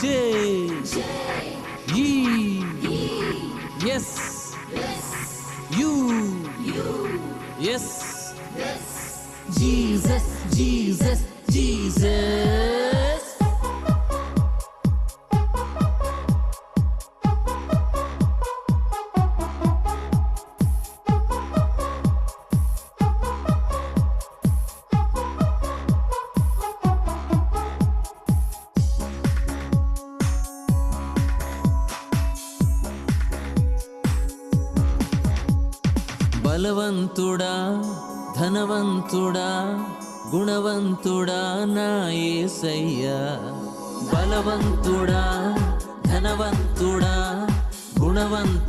J. J. Ye. Ye. Yes. Yes. You. You. Yes. Yes. Jesus. బలవంతుడా ధనవంతుడా గుణవంతుడా నా యేసయ్యా బలవంతుడా ధనవంతుడా గుణవంతు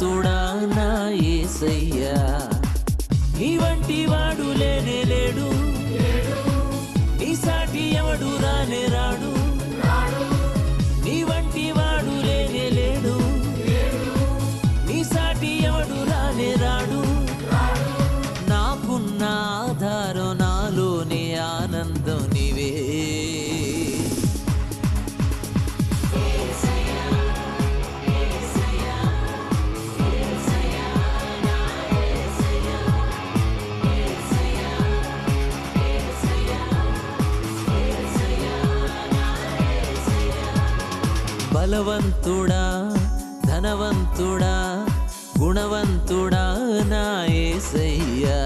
బలవంతుడా ధనవంతుడా గుణవంతుడా నాయసయ్యా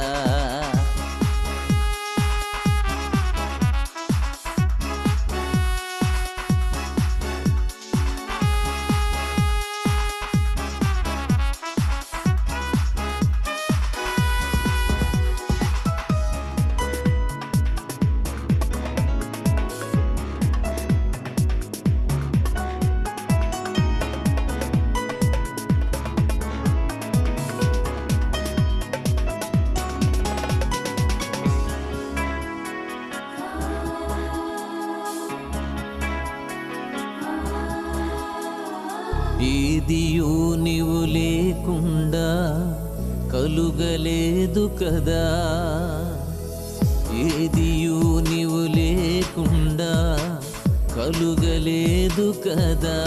ఏదియో నీవు లేకుండా కలుగలేదు కదా. ఏదియో నీవు లేకుండా కలుగలేదు కదా.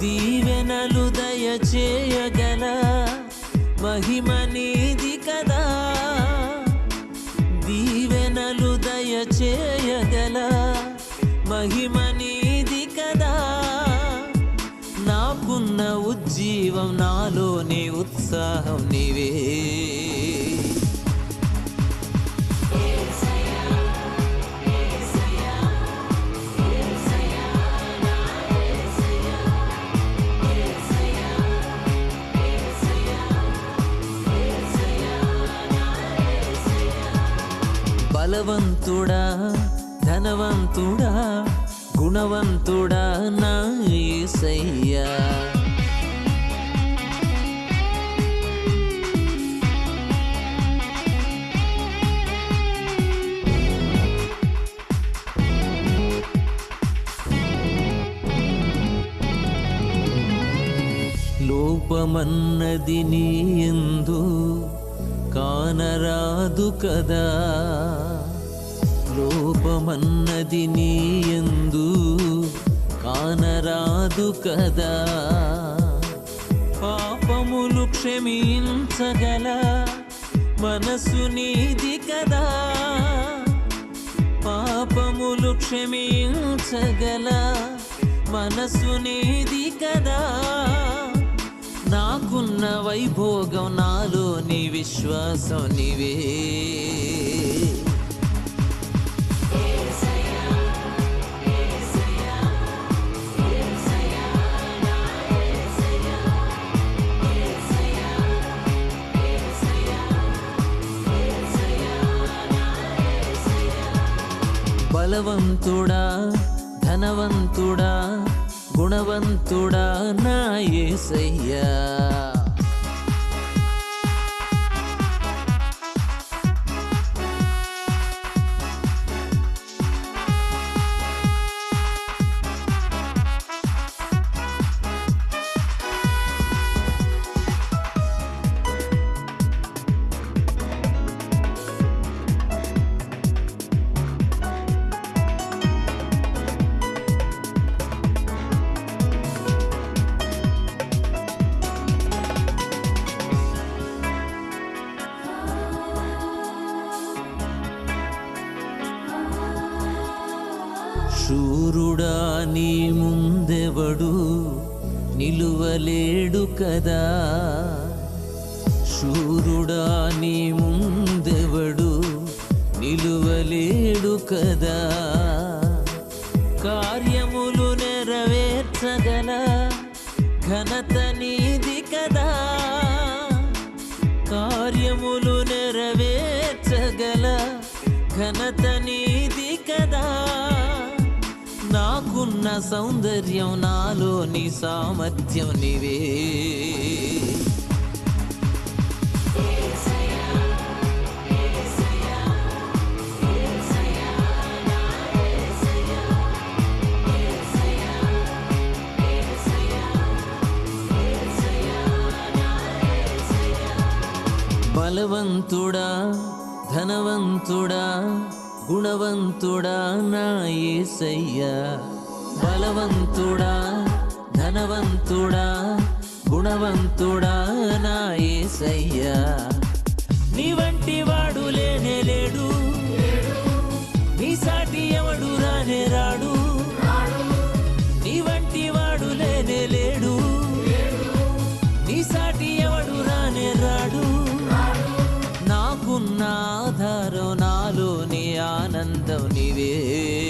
దీవెనలు దయచేయగల మహిమ నీది కదా. దీవెనలు దయచేయగల మహిమ జీవం నాలో నీ ఉత్సాహం నీవే. బలవంతుడా ధనవంతుడా గుణవంతుడా నా ఏసయ్యా. రూపమన్నది నీ ఎందు కానరాదు కదా. లోపమన్నది నీ ఎందు కానరాదు కదా. పాపములు క్షమించగల మనసు నీది కదా. పాపములు క్షమించగల మనసు నీది కదా. నాకున్న వైభోగం నాలో నీ విశ్వాసం నీవే. బలవంతుడా ధనవంతుడా గుణవంతుడా నా యేసయ్యా శూరుడా నీ ముందెవడు నిలువలేడు కదా? నా సౌందర్యం నాలో నీ సామర్థ్యం నీవే. బలవంతుడా ధనవంతుడా గుణవంతుడా నా ఏసయ్యా. బలవంతుడా ధనవంతుడా గుణవంతుడా నా ఏసయ్యా. నీ వంటి వాడు లేనే లేడు. నీ సాటి ఎవడు రానే రాడు. నీ వంటి వాడు లేనే లేడు. నీ సాటి ఎవడు రానే రాడు. నాకున్న ఆధారం నాలోని ఆనందం నీవే.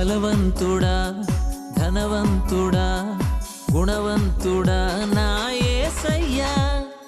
బలవంతుడా ధనవంతుడా గుణవంతుడా నా ఏసయ్యా.